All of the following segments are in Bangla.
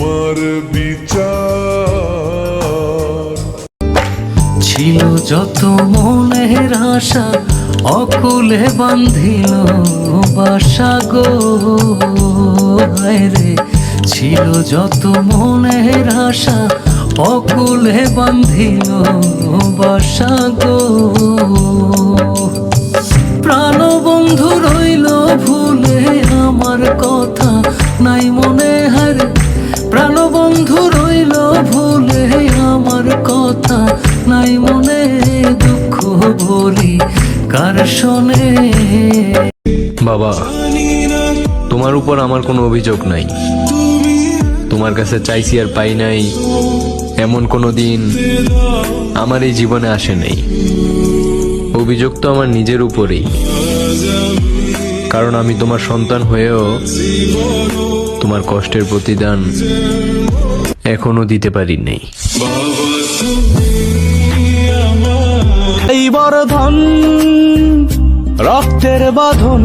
তোমার বিচার। ছিল যত মনের আশা, অকুলে বান্ধিল বাসা গো। রে ছিল যত মনের আশা, অকুলে বান্ধিল বাসা গো। প্রাণ বন্ধু রইল ভুলে, আমার কথা নাই মনে কার শোনে? বাবা তোমার উপর আমার কোনো অভিযোগ নাই। তোমার কাছে চাইছি আর পাই নাই এমন কোনো দিন আমার এই জীবনে আসে নাই। অভিযোগ তো আমার নিজের উপরেই। কারণ আমি তোমার সন্তান হয়েও তোমার কষ্টের প্রতিদান এখনও দিতে পারি নাই। এই বর্ধন রক্তের বাঁধন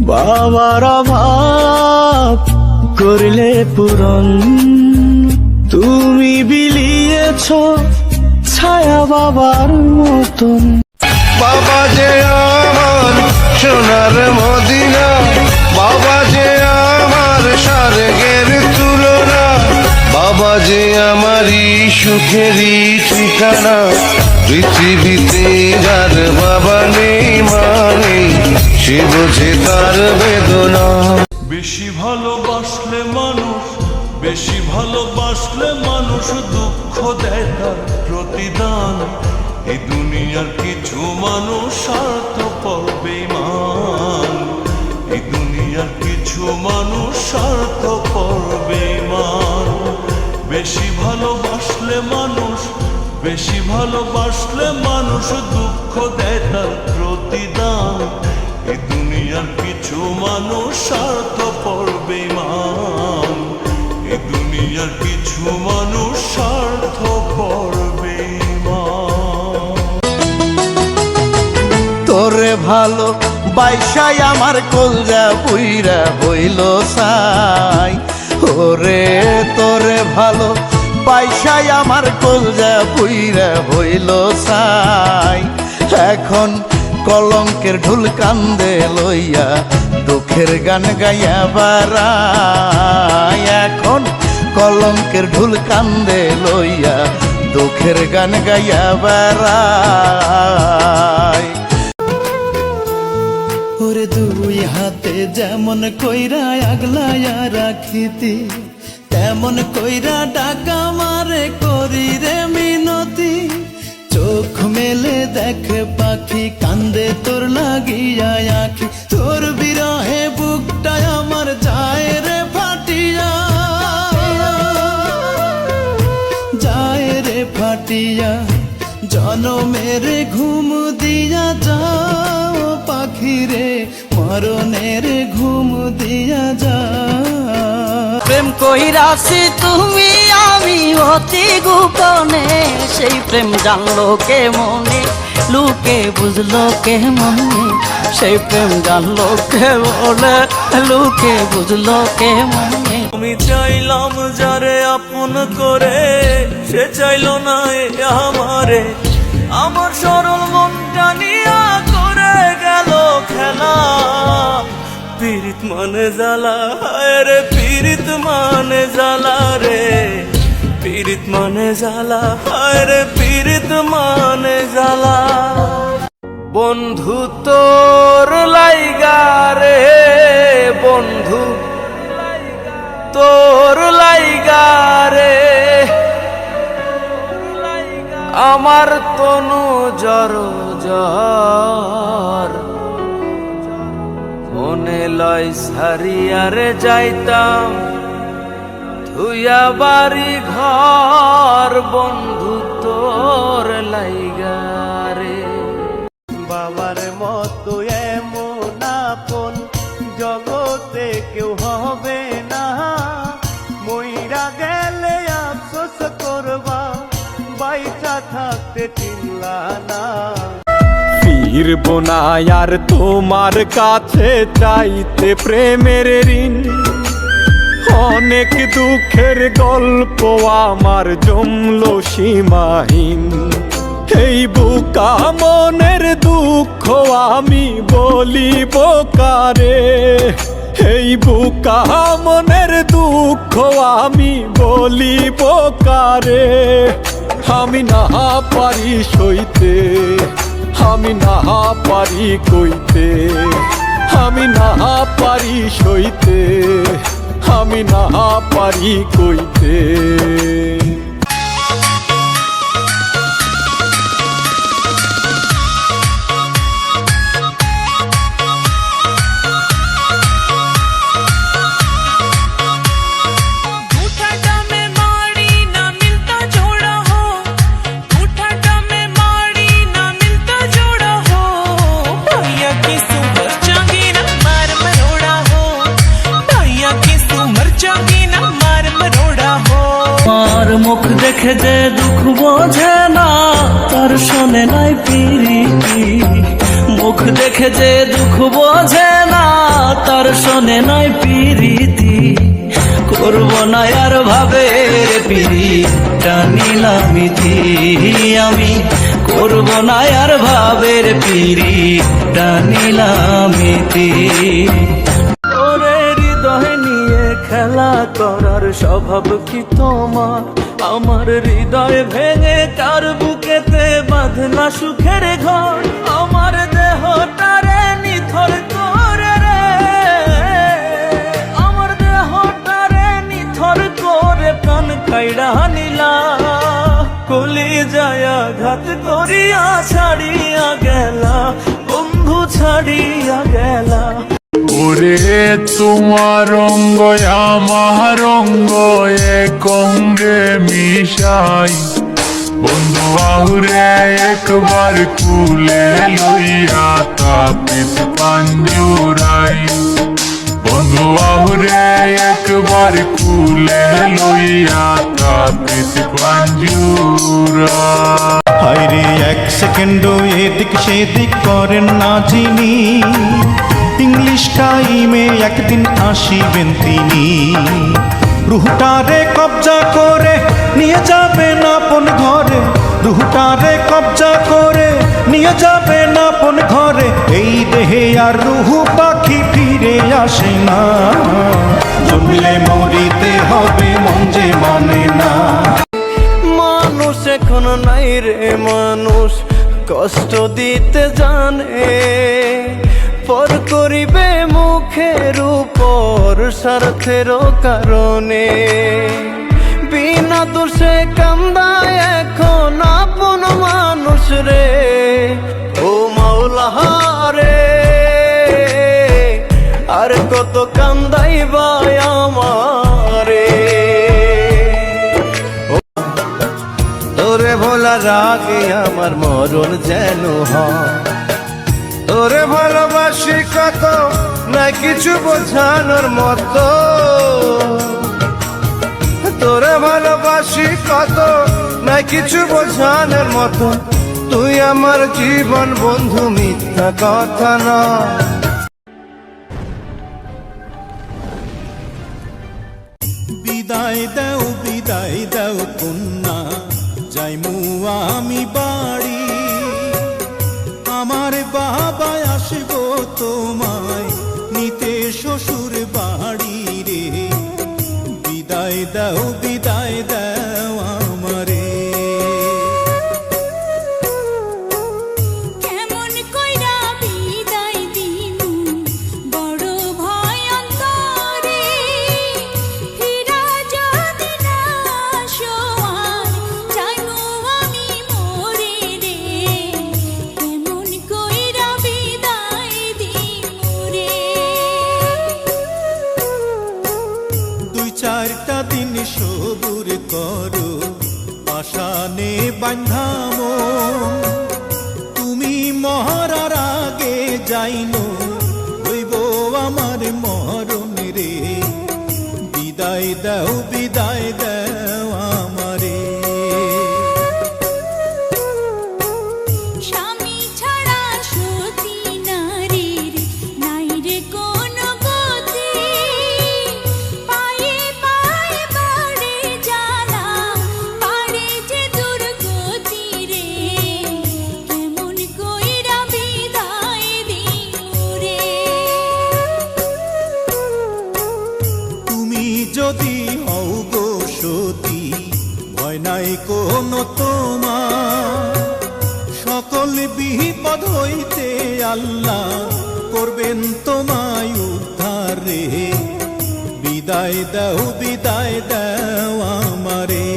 বাবার অভাব করলে পূরণ। তুমি বিলিয়েছ ছায়া বাবার মতন। বাবা যে আমার সোনার মদিনা, বাবা যে আমার তুলনা বাবা যে আমারই সুখেরই ঠিকানা। পৃথিবীতে যার বাবা নেই মানে সে বোঝে তার বেদনা। বেশি ভালোবাসলে মানুষ, বেশি ভালোবাসলে মানুষ দুঃখ দেয় তার প্রতিদান। এই দুনিয়ার কিছু মানুষ স্বার্থ পড়বে মান এই দুনিয়ার কিছু মানুষ স্বার্থ পড়বে মান বেশি ভালোবাসলে মানুষ, বেশি ভালোবাসলে মানুষ দুঃখ দেয় তার প্রতিদান। এই দুনিয়ার কিছু মানুষ স্বার্থ পড়বে মান এই দুনিয়ার কিছু মানুষ স্বার্থ পড়বে মান তোরে ভালো বাইসাই আমার কলজা পুইরা বইল সাই। ওরে তোরে ভালো বাইসাই আমার কলজা পুইরা হইল সাই। এখন কলঙ্কের ঢুল কান্দে লইয়া দুঃখের গান গাইয়া বারাই এখন কলঙ্কের ঢুল কান্দে লইয়া দুঃখের গান গাইয়া বারাই দুই হাতে যেমন কইরা আগলায়া রাখিতি, তেমন কইরা ডাকা মারে করি রে মিনতি। চোখ মেলে দেখে পাখি কান্দে তোর লাগিয়া মরণের ঘুম দিয়া যা। প্রেম কইরাছি তুমি আমি অতি গোপনে। সেই প্রেম জানলো কে মনে লুকে বুঝলো কে মনে সেই প্রেম জানলো কে বলে লুকে বুঝলো কে মনে আমি চাইলাম যারে আপন করে সে চাইলো না এ আমারে। আমার সরল মনটা নিয়া করে পীড়িত মানে জ্বালা রে পীড়িত মানে জ্বালা রে। পীড়িত মানে জ্বালা রে পীড়িত মানে জ্বালা। বন্ধু তোর লাইগা রে, বন্ধু তোর লাইগা রে। আমার তনু জর জর। মনে লয় সারিয়ারে যাইতাম। ধুইয়া বাড়ি ঘর, বন্ধু তোর লাইগারে বাবার মতো এমন আপন, জগতে কেউ হবে না। মইরা গেলে আফসোস করবা, বাইচা থাকতে চিনলা না। ফিরব না আর তোমার কাছে চাইতে প্রেমের ঋণ। অনেক দুঃখের গল্প আমার জমলো সীমাহীন। এই বুকা মনের দুঃখ আমি বলিব কারে এই বুকা মনের দুঃখ আমি বলিব কারে আমি না পারি সইতে। আমি নাহা পারি কইতে আমি নাহা পারি সইতে আমি নাহা পারি কইতে। দেখে যে দুঃখ বোঝে না, তার শোনে নাই পিরিতি। মুখ দেখে যে দুঃখ বোঝে না, তার শোনে নাই পিরিতি। করব না আর ভাবে পিরি টানিলামিতি আমি করব না আর ভাবের পিরি টানিলামিতি স্বভাব কি তোমার? আমার হৃদয় ভেঙে কার বুকেতে বাঁধলা সুখের ঘর? আমার দেহটারে নিথর রে। আমার নিথর ঘাত করিয়া ছাড়িয়া গেলা, বন্ধু ছাড়িয়া গেলা। ওরে তোমার রঙ্গ আমার রঙ্গ এক অঙ্গে মিশাই। বন্ধু আহুরে একবার কুলে লইয়া তাপিত পাঞ্জুরাই। বন্ধু আহুরে একবার কুলে লইয়া তাপিত পাঞ্জুরাই। হায়রে, এক সেকেন্ডও এদিক সেদিক করেন না যিনি। ইংলিশ টাইমে একদিন আসিবেন তিনি। রুহটারে কবজা করে নিয়ে যাবেন আপন ঘরে। রুহটারে কবজা করে নিয়ে যাবেন আপন ঘরে। এই দেহে আর রুহু পাখি ফিরে আসে না। জন্মলে মরিতে হবে মন যে মানে না। মানুষ এখন নাই রে মানুষ, কষ্ট দিতে জানে। পর করিবে মুখের উপর স্বার্থের কারণে। বিনা দোষে কান্দায় এখন আপন মানুষ রে। ও মাওলা রে আর কত কান্দাইবা আমারে। তোরে ভোলা রাগে আমার মরণ যেন হয়। তোরে ভালোবাসি কত না কিছু বোঝানোর মতো। তোরে ভালোবাসি কত না কিছু বোঝানোর মতো। তুই আমার জীবন বন্ধু, মিথ্যা কথা না বিদায় দাও বিদায় দাও কন্যা, যাইমু আমি বাড়ি। চারটা দিন সবুর করো আশানে বান্ধাম। তুমি মহারার আগে যাইন হইব আমার মরণ রে। বিদায় দাও বিদায় দাও। নাই কোনো তোমার। সকল বিপদ হইতে আল্লাহ করবেন তোমায় উদ্ধার। বিদায় দাও বিদায় দাও আমারে।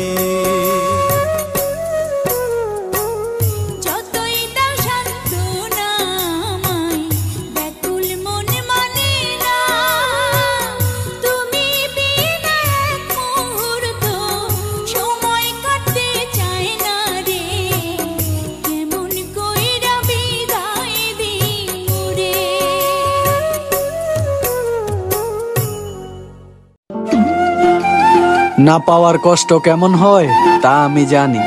না পাওয়ার কষ্ট কেমন হয় তা আমি জানি।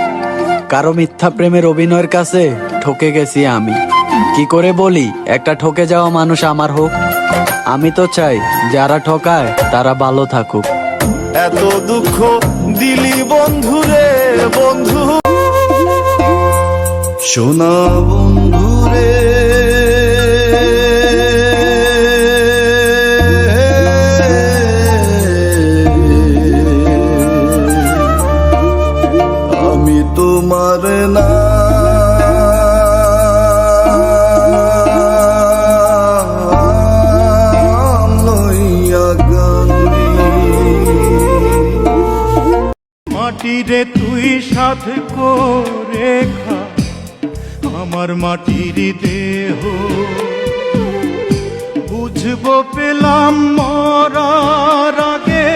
কারও মিথ্যা প্রেমের অভিনয়ের কাছে ঠকে গেছি আমি। কি করে বলি একটা ঠকে যাওয়া মানুষ আমার হোক। আমি তো চাই যারা ঠকায় তারা ভালো থাকুক। এত দুঃখ দিলি বন্ধু রে বন্ধু। সোনা বন্ধু মাটিরে তুই সাধ করে খা। আমার মাটির দেহ। বুঝব পেলাম মরার আগে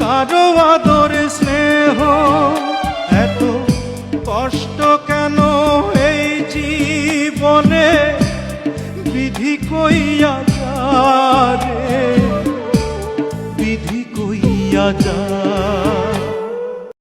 কারও আদর স্নেহ। এত কষ্ট কেন এই জীবনে? বিধি কইয়া যা রে বিধি কইয়া যা